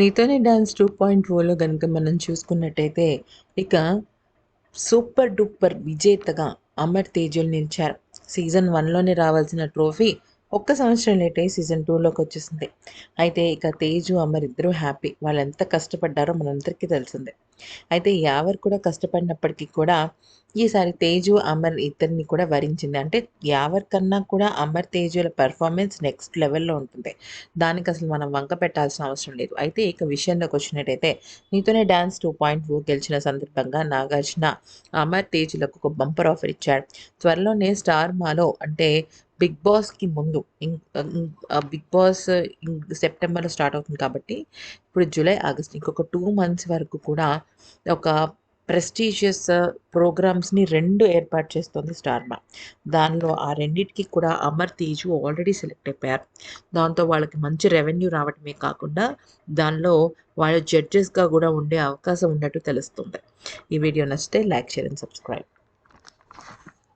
నీతోనే dance two point Ola కనుక మనం చూసుకున్నట్టయితే ఇక సూపర్ డూపర్ విజేతగా అమర్ తేజులు నిలిచారు. సీజన్ వన్లోనే రావాల్సిన ట్రోఫీ ఒక్క సంవత్సరం లేట్ అయ్యి సీజన్ టూలోకి వచ్చేసింది. అయితే ఇక తేజు అమర్ ఇద్దరూ హ్యాపీ. వాళ్ళు ఎంత కష్టపడ్డారో మనందరికీ తెలిసిందే. అయితే యావర్ కూడా కష్టపడినప్పటికీ కూడా ఈసారి తేజు అమర్ ఇద్దరిని కూడా వరించింది. అంటే యావర్ కన్నా కూడా అమర్ తేజుల పెర్ఫార్మెన్స్ నెక్స్ట్ లెవెల్లో ఉంటుంది. దానికి అసలు మనం వంక పెట్టాల్సిన అవసరం లేదు. అయితే ఇక విషయంలోకి వచ్చినట్టయితే నీతోనే డ్యాన్స్ టూ పాయింట్ ఓ గెలిచిన సందర్భంగా నాగార్జున అమర్ తేజులకు ఒక బంపర్ ఆఫర్ ఇచ్చాడు. త్వరలోనే స్టార్ మాలో అంటే బిగ్ బాస్కి ముందు బిగ్ బాస్ సెప్టెంబర్లో స్టార్ట్ అవుతుంది కాబట్టి ఇప్పుడు జూలై ఆగస్ట్ ఇంకొక టూ మంత్స్ వరకు కూడా ఒక ప్రెస్టీజియస్ ప్రోగ్రామ్స్ని రెండు ఏర్పాటు చేస్తుంది స్టార్మా దానిలో ఆ రెండింటికి కూడా అమర్ తేజు ఆల్రెడీ సెలెక్ట్ అయిపోయారు. దాంతో వాళ్ళకి మంచి రెవెన్యూ రావటమే కాకుండా దానిలో వాళ్ళు జడ్జెస్గా కూడా ఉండే అవకాశం ఉన్నట్టు తెలుస్తుంది. ఈ వీడియో నచ్చితే లైక్ షేర్ అండ్ సబ్స్క్రైబ్.